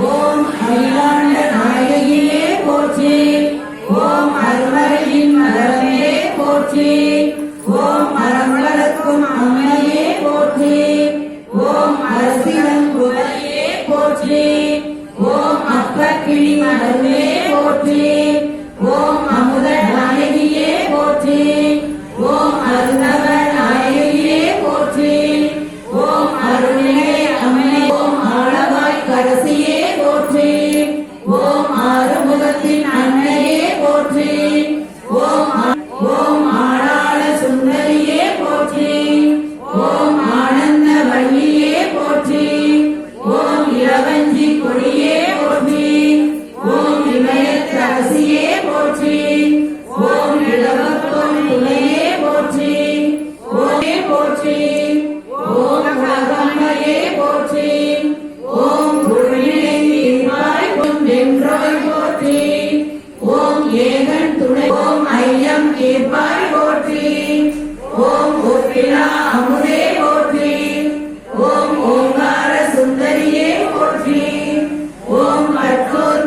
ஓம் அகிலாண்ட நாயகியே போற்றி. ஓம் அருமறையின் மரமே போற்றி. ஓம் அறங்களக்கும் அம்மையே போற்றி. ஓம் அரசியங்குறையே போற்றி. ஓம் அப்பக்கிளி மலர்வே போற்றி. ஓம் அமுத நாயகியே போற்றி. ஓம் போற்றி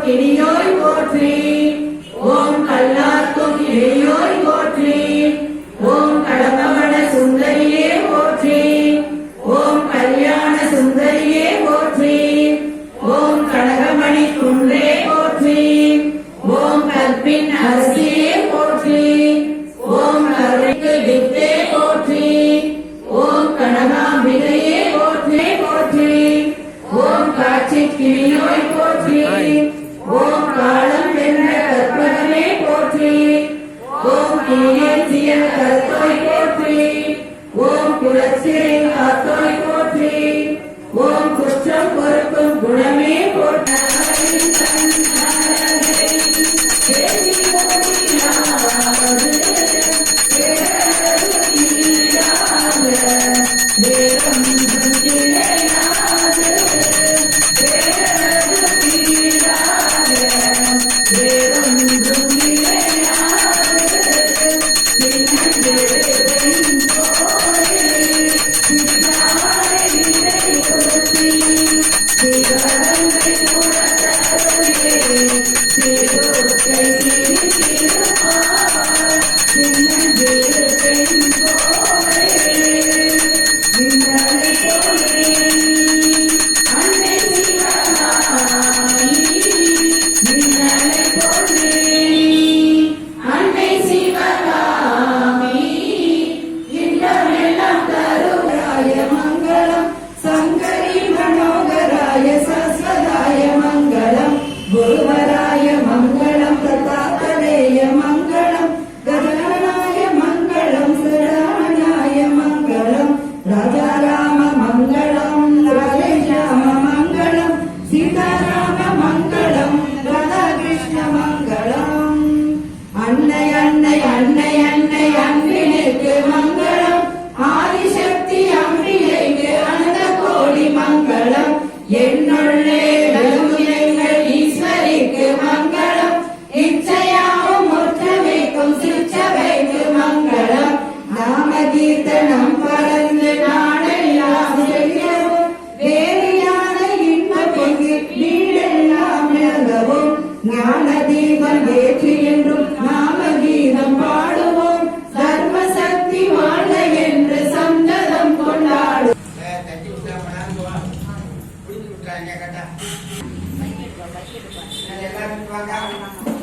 கற்றோர் போற்றி ஓம் கல்லார்க்கும் இடையோய் போற்றி ஓம் கடம்பவன சுந்தரியே போற்றி ஓம் கல்யாண சுந்தரியே போற்றி ஓம் கனகமணி குன்றே போற்றி ஓம் கற்பின் அரசியே போற்றி ஓம் கருணைக்கு வித்தே போற்றி ஓம் கனகாம்பிகையே போற்றி போற்றி ஓம் காட்சி கிளியோய் என்னுள்ளே விளங்கும் எங்கள் ஈஸ்வரிக்கு மங்களம். இச்சையாவும் முற்றமைக்கும் சிற்றவைக்கு மங்களம். நாம கீர்த்தனம் பறந்து நாடெல்லாம் செல்லவும் வேறியான இன்பமிகு வீடெல்லாம் விளங்கவும். ஞான தீபம் ஏற்றி என்றும் நாம கீதம் பாடுவோம். தர்ம சக்தி வாழ்க என்று சந்ததம் கொண்டாடும் putranya kata. Baik, baik, baik.